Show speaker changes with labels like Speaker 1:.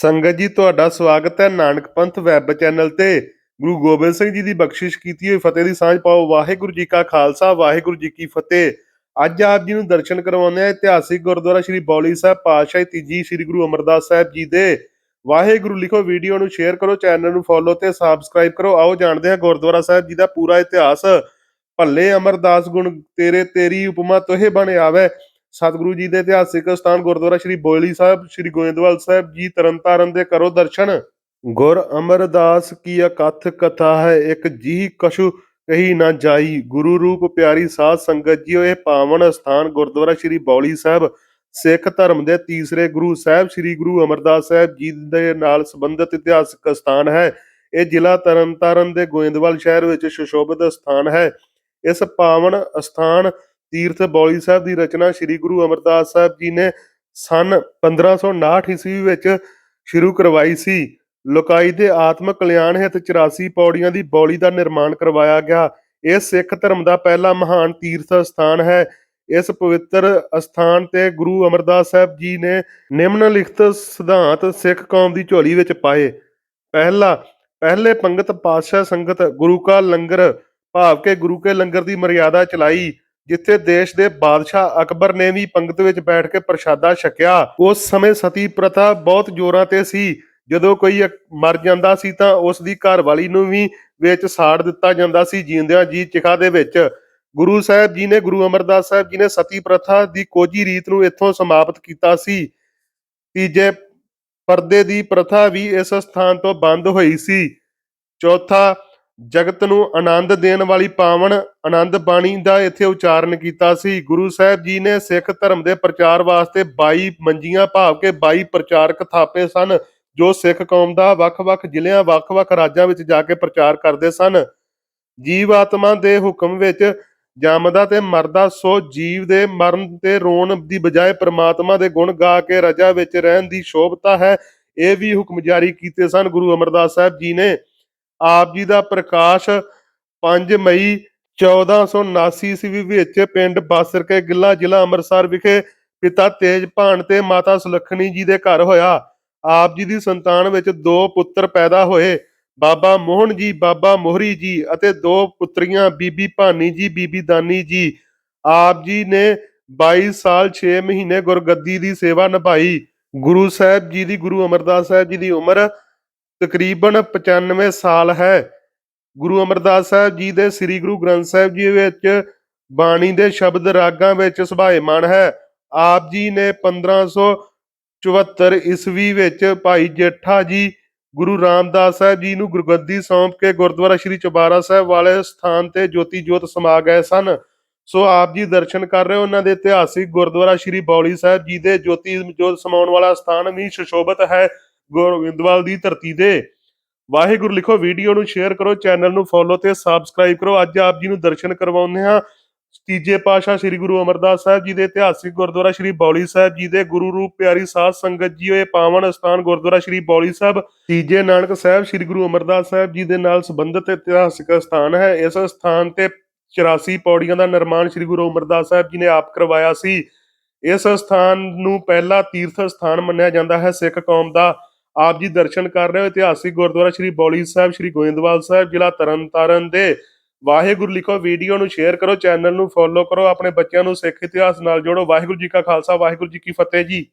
Speaker 1: ਸੰਗਤ ਜੀ, ਤੁਹਾਡਾ ਸਵਾਗਤ ਹੈ ਨਾਨਕ ਪੰਥ ਵੈਬ ਚੈਨਲ ਤੇ। ਗੁਰੂ ਗੋਬਿੰਦ ਸਿੰਘ ਜੀ ਦੀ ਬਖਸ਼ਿਸ਼ ਕੀਤੀ ਹੋਈ ਫਤਿਹ ਦੀ ਸਾਂਝ ਪਾਓ। ਵਾਹਿਗੁਰੂ ਜੀ ਕਾ ਖਾਲਸਾ, ਵਾਹਿਗੁਰੂ ਜੀ ਕੀ ਫਤਿਹ। ਅੱਜ ਆਪ ਜੀ ਨੂੰ ਦਰਸ਼ਨ ਕਰਵਾਉਂਦੇ ਆ ਇਤਿਹਾਸਿਕ ਗੁਰਦੁਆਰਾ ਸ੍ਰੀ ਬੌਲੀ ਸਾਹਿਬ ਪਾਤਸ਼ਾਹੀ ਤੀਜੀ ਸ੍ਰੀ ਗੁਰੂ ਅਮਰਦਾਸ ਸਾਹਿਬ ਜੀ ਦੇ। ਵਾਹਿਗੁਰੂ, ਲਿਖੋ ਵੀਡੀਓ ਨੂੰ ਸ਼ੇਅਰ ਕਰੋ, ਚੈਨਲ ਨੂੰ ਫੋਲੋ ਤੇ ਸਬਸਕ੍ਰਾਈਬ ਕਰੋ। ਆਓ ਜਾਣਦੇ ਹਾਂ ਗੁਰਦੁਆਰਾ ਸਾਹਿਬ ਜੀ ਦਾ ਪੂਰਾ ਇਤਿਹਾਸ। ਭੱਲੇ ਅਮਰਦਾਸ ਗੁਣ ਤੇਰੇ ਤੇਰੀ ਉਪਮਾ ਤੋਹੇ ਬਣ ਆਵੇ। ਸਤਿਗੁਰੂ ਜੀ ਦੇ ਇਤਿਹਾਸਿਕ ਸਥਾਨ ਗੁਰਦੁਆਰਾ ਸ੍ਰੀ ਬੋਇਲੀ ਸਾਹਿਬ, ਸ੍ਰੀ ਗੋਇੰਦਵਾਲ ਸਾਹਿਬ ਜੀ ਤਰਨਤਾਰਨ ਦੇ ਕਰੋ ਦਰਸ਼ਨ। ਗੁਰ ਅਮਰਦਾਸ ਕੀ ਅਕਥ ਕਥਾ ਹੈ, ਇੱਕ ਜੀ ਕਛੂ ਕਹੀ ਨਾ ਜਾਈ। ਗੁਰੂ ਰੂਪ ਪਿਆਰੀ ਸਾਧ ਸੰਗਤ ਜੀਓ, ਇਹ ਪਾਵਨ ਸਥਾਨ ਗੁਰਦੁਆਰਾ ਸ੍ਰੀ ਬੌਲੀ ਸਾਹਿਬ, ਸਿੱਖ ਧਰਮ ਦੇ ਤੀਸਰੇ ਗੁਰੂ ਸਾਹਿਬ, ਸ੍ਰੀ ਗੁਰੂ ਅਮਰਦਾਸ ਸਾਹਿਬ ਜੀ ਦੇ ਨਾਲ ਸੰਬੰਧਿਤ ਇਤਿਹਾਸਕ ਸਥਾਨ ਹੈ। ਇਹ ਜ਼ਿਲ੍ਹਾ ਤਰਨਤਾਰਨ ਦੇ ਗੋਇੰਦਵਾਲ ਸ਼ਹਿਰ ਵਿੱਚ ਸੁਸ਼ੋਭਿਤ ਸਥਾਨ ਹੈ। ਇਸ ਪਾਵਨ ਸਥਾਨ ਤੀਰਥ ਬੌਲੀ ਸਾਹਿਬ ਦੀ ਰਚਨਾ ਸ੍ਰੀ ਗੁਰੂ ਅਮਰਦਾਸ ਸਾਹਿਬ ਜੀ ਨੇ ਸਨ 1559 ਈਸਵੀ ਵਿੱਚ ਸ਼ੁਰੂ ਕਰਵਾਈ ਸੀ। ਲੋਕਾਈ ਦੇ ਆਤਮਿਕ ਕਲਿਆਣ ਹਿਤ 84 ਪੌੜੀਆਂ ਦੀ ਬੌਲੀ ਦਾ ਨਿਰਮਾਣ ਕਰਵਾਇਆ ਗਿਆ। ਇਹ ਸਿੱਖ ਧਰਮ ਦਾ ਪਹਿਲਾ ਮਹਾਨ ਤੀਰਥ ਸਥਾਨ ਹੈ। ਇਸ ਪਵਿੱਤਰ ਅਸਥਾਨ ਤੇ ਗੁਰੂ ਅਮਰਦਾਸ ਸਾਹਿਬ ਜੀ ਨੇ ਨਿਮਨ ਲਿਖਤ ਸਿਧਾਂਤ ਸਿੱਖ ਕੌਮ ਦੀ ਝੋਲੀ ਵਿੱਚ ਪਾਏ। ਪਹਿਲਾ, ਪਹਿਲੇ ਪੰਗਤ ਪਾਤਸ਼ਾਹ ਸੰਗਤ ਗੁਰੂ ਕਾ ਲੰਗਰ ਭਾਵ ਕੇ ਗੁਰੂ ਕੇ ਲੰਗਰ ਦੀ ਮਰਿਆਦਾ ਚਲਾਈ। ਜਿੱਥੇ ਦੇਸ਼ ਦੇ ਬਾਦਸ਼ਾਹ ਅਕਬਰ ਨੇ ਵੀ ਪੰਗਤ ਵਿੱਚ ਬੈਠ ਕੇ ਪ੍ਰਸ਼ਾਦਾ ਛਕਿਆ, ਉਸ ਸਮੇਂ ਸਤੀ ਪ੍ਰਥਾ ਬਹੁਤ ਜ਼ੋਰਾਂ ਤੇ ਸੀ। ਜਦੋਂ ਕੋਈ ਮਰ ਜਾਂਦਾ ਸੀ ਤਾਂ ਉਸ ਦੀ ਘਰਵਾਲੀ ਨੂੰ ਵੀ ਵਿੱਚ ਸਾੜ ਦਿੱਤਾ ਜਾਂਦਾ ਸੀ ਜਿਉਂਦਿਆਂ ਜੀ ਚਿਖਾ ਦੇ ਵਿੱਚ। ਗੁਰੂ ਸਾਹਿਬ ਜੀ ਨੇ, ਗੁਰੂ ਅਮਰਦਾਸ ਸਾਹਿਬ ਜੀ ਨੇ ਸਤੀ ਪ੍ਰਥਾ ਦੀ ਕੋਝੀ ਰੀਤ ਨੂੰ ਇੱਥੋਂ ਸਮਾਪਤ ਕੀਤਾ ਸੀ। ਤੀਜੇ ਪਰਦੇ ਦੀ ਪ੍ਰਥਾ ਵੀ ਇਸ ਸਥਾਨ ਤੋਂ ਬੰਦ ਹੋਈ ਸੀ। ਚੌਥਾ ਜਗਤ ਨੂੰ ਆਨੰਦ ਦੇਣ ਵਾਲੀ ਪਾਵਨ ਆਨੰਦ ਬਾਣੀ ਦਾ ਇੱਥੇ ਉਚਾਰਨ ਕੀਤਾ ਸੀ। ਗੁਰੂ ਸਾਹਿਬ ਜੀ ਨੇ ਸਿੱਖ ਧਰਮ ਦੇ ਪ੍ਰਚਾਰ ਵਾਸਤੇ 22 ਮੰਜੀਆਂ ਭਾਵ ਕੇ 22 ਪ੍ਰਚਾਰਕ ਥਾਪੇ ਸਨ, ਜੋ ਸਿੱਖ ਕੌਮ ਦਾ ਵੱਖ-ਵੱਖ ਜ਼ਿਲ੍ਹਿਆਂ, ਵੱਖ-ਵੱਖ ਰਾਜਾਂ ਵਿੱਚ ਜਾ ਕੇ ਪ੍ਰਚਾਰ ਕਰਦੇ ਸਨ। ਜੀਵ ਆਤਮਾ ਦੇ ਹੁਕਮ ਵਿੱਚ ਜੰਮਦਾ ਤੇ ਮਰਦਾ, ਸੋ ਜੀਵ ਦੇ ਮਰਨ ਤੇ ਰੋਣ ਦੀ ਬਜਾਏ ਪ੍ਰਮਾਤਮਾ ਦੇ ਗੁਣ ਗਾ ਕੇ ਰਜਾ ਵਿੱਚ ਰਹਿਣ ਦੀ ਸ਼ੋਭਤਾ ਹੈ, ਇਹ ਵੀ ਹੁਕਮ ਜਾਰੀ ਕੀਤੇ ਸਨ। ਗੁਰੂ ਅਮਰਦਾਸ ਸਾਹਿਬ ਜੀ ਨੇ ਆਪ ਜੀ ਦਾ ਪ੍ਰਕਾਸ਼ 5 ਮਈ 1479 ਈਸਵੀ ਵਿੱਚ ਪਿੰਡ ਬਾਸਰ ਗਿੱਲਾ ਜ਼ਿਲ੍ਹਾ ਅੰਮ੍ਰਿਤਸਰ ਵਿਖੇ ਪਿਤਾ ਤੇਜਭਾਨ ਤੇ ਮਾਤਾ ਸੁਲੱਖਣੀ ਜੀ ਦੇ ਘਰ ਹੋਇਆ। ਆਪ ਜੀ ਦੀ ਸੰਤਾਨ ਵਿੱਚ ਦੋ ਪੁੱਤਰ ਪੈਦਾ ਹੋਏ। ਬਾਬਾ ਮੋਹਨ ਜੀ, ਬਾਬਾ ਮੋਹਰੀ ਜੀ ਅਤੇ ਦੋ ਪੁੱਤਰੀਆਂ, ਬੀਬੀ ਭਾਨੀ ਜੀ, ਬੀਬੀ ਦਾਨੀ ਜੀ। ਆਪ ਜੀ ਨੇ 22 ਸਾਲ 6 ਮਹੀਨੇ ਗੁਰਗੱਦੀ ਦੀ ਸੇਵਾ ਨਿਭਾਈ। ਗੁਰੂ ਸਾਹਿਬ ਜੀ ਦੀ, ਗੁਰੂ ਅਮਰਦਾਸ ਸਾਹਿਬ ਜੀ ਦੀ ਉਮਰ ਤਕਰੀਬਨ 95 ਸਾਲ ਹੈ। ਗੁਰੂ ਅਮਰਦਾਸ ਸਾਹਿਬ ਜੀ ਦੇ ਸ੍ਰੀ ਗੁਰੂ ਗ੍ਰੰਥ ਸਾਹਿਬ ਜੀ ਵਿੱਚ ਬਾਣੀ ਦੇ ਸ਼ਬਦ ਰਾਗਾਂ ਵਿੱਚ ਸੁਭਾਏਮਾਨ ਹੈ। ਆਪ ਜੀ ਨੇ 1574 ਈਸਵੀ ਵਿੱਚ ਭਾਈ ਜੇਠਾ ਜੀ, ਗੁਰੂ ਰਾਮਦਾਸ ਸਾਹਿਬ ਜੀ ਨੂੰ ਗੁਰਗੱਦੀ ਸੌਂਪ ਕੇ ਗੁਰਦੁਆਰਾ ਸ੍ਰੀ ਚੁਬਾਰਾ ਸਾਹਿਬ ਵਾਲੇ ਸਥਾਨ ਤੇ ਜੋਤੀ ਜੋਤ ਸਮਾ ਗਏ ਸਨ। ਸੋ ਆਪ ਜੀ ਦਰਸ਼ਨ ਕਰ ਰਹੇ ਹੋ। ਉਹਨਾਂ ਦੇ ਇਤਿਹਾਸਿਕ ਗੁਰਦੁਆਰਾ ਸ੍ਰੀ ਬੌਲੀ ਸਾਹਿਬ ਜੀ ਦੇ ਜੋਤੀ ਜੋਤ ਸਮਾਉਣ ਵਾਲਾ ਸਥਾਨ ਵੀ ਸੁਸ਼ੋਭਿਤ ਹੈ। ਗੋਇੰਦਵਾਲ ਦੀ ਧਰਤੀ ਦੇ ਵਾਹਿਗੁਰੂ ਲਿਖੋ, ਵੀਡੀਓ ਨੂੰ ਸ਼ੇਅਰ ਕਰੋ ਚੈਨਲ ਨੂੰ ਫੋਲੋ ਤੇ ਸਬਸਕ੍ਰਾਈਬ ਕਰੋ। ਅੱਜ ਆਪ ਜੀ ਨੂੰ ਦਰਸ਼ਨ ਕਰਵਾਉਂਦੇ ਹਾਂ। ਤੀਜੇ ਪਾਸ਼ਾ ਸ੍ਰੀ ਗੁਰੂ ਅਮਰਦਾਸ ਸਾਹਿਬ ਜੀ ਦੇ ਇਤਿਹਾਸਿਕ ਗੁਰਦੁਆਰਾ ਸ੍ਰੀ ਬੌਲੀ ਸਾਹਿਬ ਜੀ ਦੇ। ਗੁਰੂ ਰੂਪ ਪਿਆਰੀ ਸਾਧ ਸੰਗਤ ਜੀ ਹੋਏ ਪਾਵਨ ਸਥਾਨ ਗੁਰਦੁਆਰਾ ਸ੍ਰੀ ਬੌਲੀ ਸਾਹਿਬ। ਤੀਜੇ ਨਾਨਕ ਸਾਹਿਬ ਸ੍ਰੀ ਗੁਰੂ ਅਮਰਦਾਸ ਸਾਹਿਬ ਜੀ ਦੇ ਨਾਲ ਸੰਬੰਧਿਤ ਇਤਿਹਾਸਿਕ ਸਥਾਨ ਹੈ। ਇਸ ਸਥਾਨ ਤੇ 84 ਪੌੜੀਆਂ ਦਾ ਨਿਰਮਾਣ ਸ੍ਰੀ ਗੁਰੂ ਅਮਰਦਾਸ ਸਾਹਿਬ ਜੀ ਨੇ ਆਪ ਕਰਵਾਇਆ ਸੀ। ਇਸ ਸਥਾਨ ਨੂੰ ਪਹਿਲਾ ਤੀਰਥ ਸਥਾਨ ਮੰਨਿਆ ਜਾਂਦਾ ਹੈ। ਸਿੱਖ ਕੌਮ ਦਾ ਆਪ ਜੀ ਦਰਸ਼ਨ ਕਰ ਰਹੇ ਹੋ ਇਤਿਹਾਸਿਕ ਗੁਰਦੁਆਰਾ ਸ੍ਰੀ ਬੌਲੀ ਸਾਹਿਬ, ਸ੍ਰੀ ਗੋਇੰਦਵਾਲ ਸਾਹਿਬ, ਜ਼ਿਲ੍ਹਾ ਤਰਨਤਾਰਨ ਦੇ। ਵਾਹਿਗੁਰੂ ਲਿਖੋ ਵੀਡੀਓ ਨੂੰ ਸ਼ੇਅਰ ਕਰੋ, ਚੈਨਲ ਨੂੰ ਫੋਲੋ ਕਰੋ, ਆਪਣੇ ਬੱਚਿਆਂ ਨੂੰ ਸਿੱਖ ਇਤਿਹਾਸ ਨਾਲ ਜੋੜੋ। ਵਾਹਿਗੁਰੂ ਜੀ ਕਾ ਖਾਲਸਾ, ਵਾਹਿਗੁਰੂ ਜੀ ਕੀ ਫਤਿਹ ਜੀ।